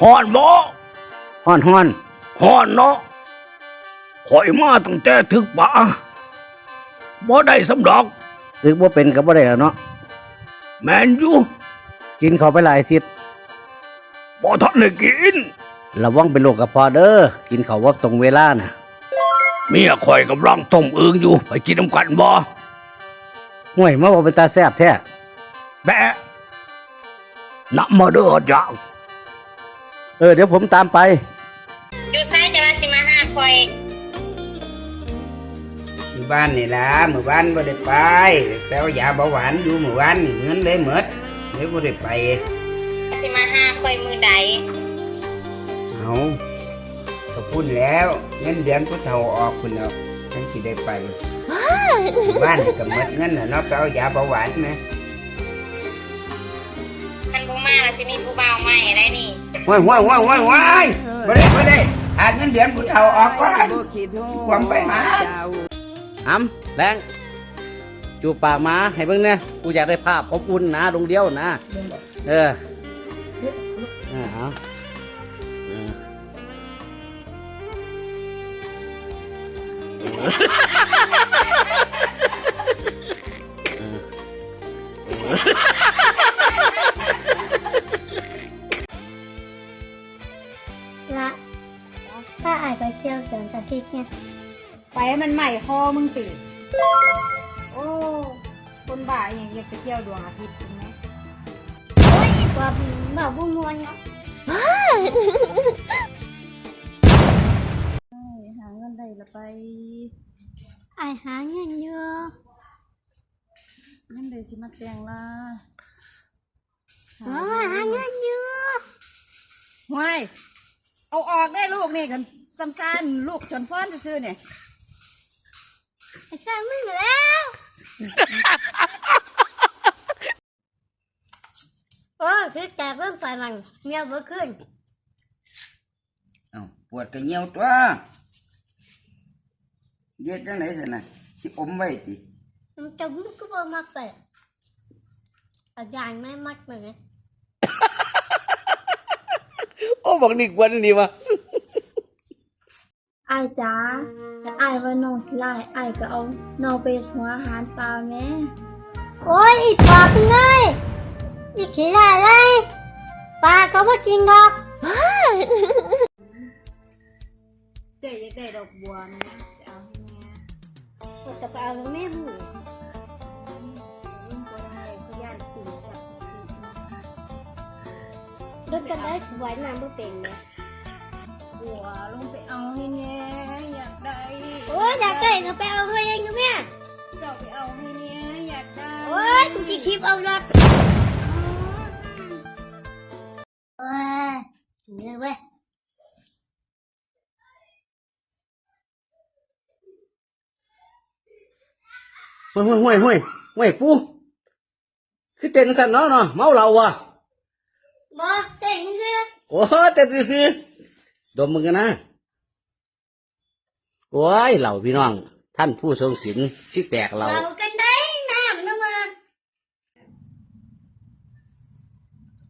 ฮ้อนบ่ฮ้อนฮ้อนฮ้อนเนาะข่อยมาตั้งแต่ถึกป่าบ่ได้สำดอกตึกบ่เป็นก็บ่ได้แล้วเนาะแม่นอยู่กินเข้าไปหลายทิศบ่ทันได้กินระวังเป็นโรคกระเพาะเด้อกินข้าวบ่ตรงเวลาน่ะ เมียข่อยกำลังต้มอึงอยู่ไปกินน้ำกันบ่ห่วยมาบ่เป็นตาแซ่บแท้แบะนับมาเด้อจ้า เออเดี๋ยวผมตามไป อยู่ไซจะมาสิมาหาคอยอยู่บ้านนี่ล่ะมื้อบ้านบ่ได้ไปแปลว่ายาเบาหวานอยู่มื้อบ้านนี่เงินเลยหมดเลยบ่ได้ไป สิมาหาคอยมือใดเอาก็พูดแล้วเงินเดือนผู้เฒ่าออกคุณเอาฉันสิได้ไปอยู่บ้านนี่ก็หมดเงินน่ะเนาะไปเอายาเบาหวานไหมคั น่ะสิมีผู้บ่าวใหม่ได้นี่ว้ายว้ายว้ายว้ายว้ายบ่ได้บ่ได้หาเงินเดือนผู้เฒ่าออกก่อนความไปหาอำแรงจูบปากหมาให้เบิ่งเนี่ยกูอยากได้ภาพอบอุ่นนะดวงเดียวนะ เออ เออเอาเอ เที่ยวจังจากที่เนี่ยไปให้มันใหม่คอมึงติโอ้ คนบ่าอย่างอยากไปเที่ยวดวงอาทิตย์จริงไหมว่าแบบบุ้มวนเนาะหาเงินได้ละไปอายหาเงินเยอะเงินได้สิมาแต่งละว่าว่าหาเงินเยอะห่วยเอาออกได้ลูกนี่กัน ซ้ำซานลูกจนฟ้อนซื่อๆเนี่ยไอ้สร้างมึงแล้วโอ้คือแต่เพิ่งไปมันเงียบเมื่อคืนเอาปวดก็เหี่ยวตัวเย็ดจังไหนสินะสิอมไว้ติมันจะมึงก็บอกมาเปิดอาจารย์ไม่มัดมันเลย โอ้บอกนี่กวนนี่วะ อายจ้าถ้าอายว่าน้องขี้ไล่อายก็เอาน้องไปหัวอาหารเปล่าแม่โอ้ยอีปอบมึงไงอีขี้ได้เลยปลาก็ไม่กินหรอกเจ๊อยากได้ดอกบัวนะจะเอาให้แม่มันจะไปเอาแม่หูลุงคนให้เขาย่านตื่นจากสติมารถจะได้ไว้น้ำไม่เป็นเลย โอ้ยอยาได้ก็ไปเอาเองนะแม่เจ้าไปเอาให้แน่อยากได้โอ้ยกูจะคลิปเอาละโอ้ยเหนื่ยเว้ยห่วยห่วยห่วยห่วยห่วยปูคือเต้นสั่นเนาะเนาะเมาเหล้าอะบอสเต้นมึงคือโอ้เต้นซื่อดมมึงกันนะ โอ้ยเหล่าพี่น้อง ท่านผู้ทรงศีลสิแตกเราเรากันได้น้ำนะมา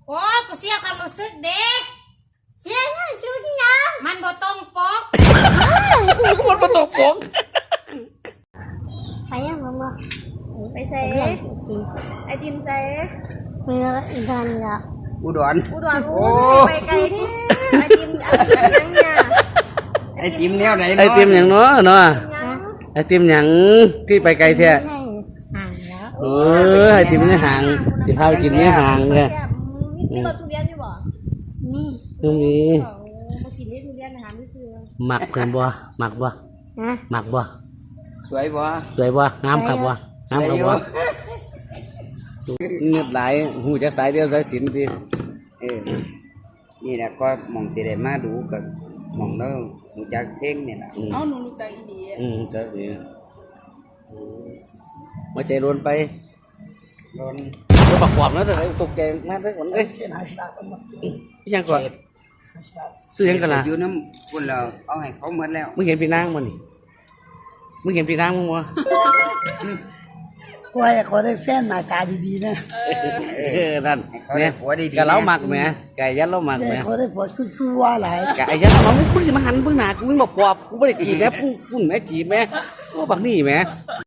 โอ้กูเสียความรู้สึกเด้เสียเงินชูที่ยังมันบ่ต้องปกมันมาตกปกไปยังมึงวะไปใส่เรื่องจริงไอติมใส่เมื่อดันละอุดรอุดรโอ้ไปไกลที่ไอติมอะไรยังเนี่ย ไอ้จิมแนวไหนไอเนาะติมอย่างเนาะเนาะนะไอติมอย่างที่ไปไกลแท้ให้ห่างแล้วเออไอติมเนี่ยห่างสิพาไปกินเนี่ยห่างเลยมีรถทุเรียนอยู่บ่นี่ตรงนี้โอ้มากินนี่ทุเรียนอาหารไม่ซื้อหมักเพิ่นบ่หมักบ่นะหมักบ่สวยบ่สวยบ่งามครับบ่งามครับบ่เงียบหลายหูจักสายเดียวสายสินติเออนี่แหละก็หมองสิได้มาดูกับห มองเรารู้จักเพลงนี่แหละอืมเอาหนูรู้จักอีดีอืมจักดีอืมมาใจรวนไปโดนก็บักความแล้วแต่ตกใจมากเลยคนเอ้ยพี่ยังก่อนซื้อยังกันล่ะอยู่น้ำคนเราเอาให้เขาหมดแล้วมึงเห็นพี่นางมั้นี่มึงเห็นพี่นางมั้งวะ ขอให้ขอได้แฟนหน้าตาดีๆนะเออนั่นเขาได้เนี่ยผัวดีๆกะเรานะมักแหมไก่ยันเรามักจะแหมให้ขอได้ผัวชั่วๆหลายกะไอ้ยันเรามึงสิมาหันเบิ่งหน้ากูมึงบอกปอบกูบ่ได้จีบแม่พุ่งพุ่นแม่จีบแม่โอ้บักนี่แหม